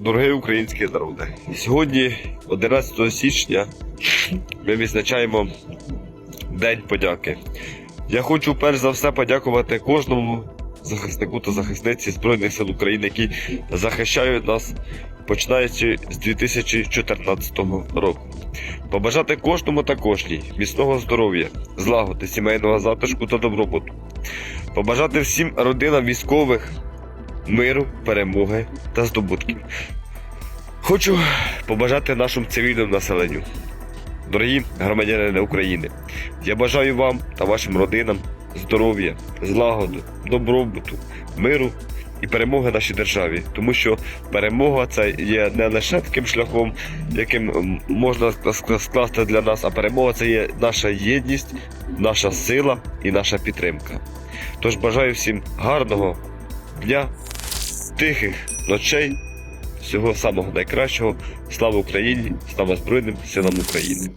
Дорогі українські народи, сьогодні, 11 січня, ми відзначаємо День подяки. Я хочу перш за все подякувати кожному захиснику та захисниці Збройних сил України, які захищають нас, починаючи з 2014 року. Побажати кожному та кожній міцного здоров'я, злагоди, сімейного затишку та добробуту. Побажати всім родинам військових миру, перемоги та здобутків. Хочу побажати нашому цивільному населенню. Дорогі громадяни України, я бажаю вам та вашим родинам здоров'я, злагоди, добробуту, миру і перемоги нашій державі. Тому що перемога це є не лише таким шляхом, яким можна скласти для нас, а перемога це є наша єдність, наша сила і наша підтримка. Тож бажаю всім гарного дня, тихих ночей, всього самого найкращого. Слава Україні! Слава Збройним силам України!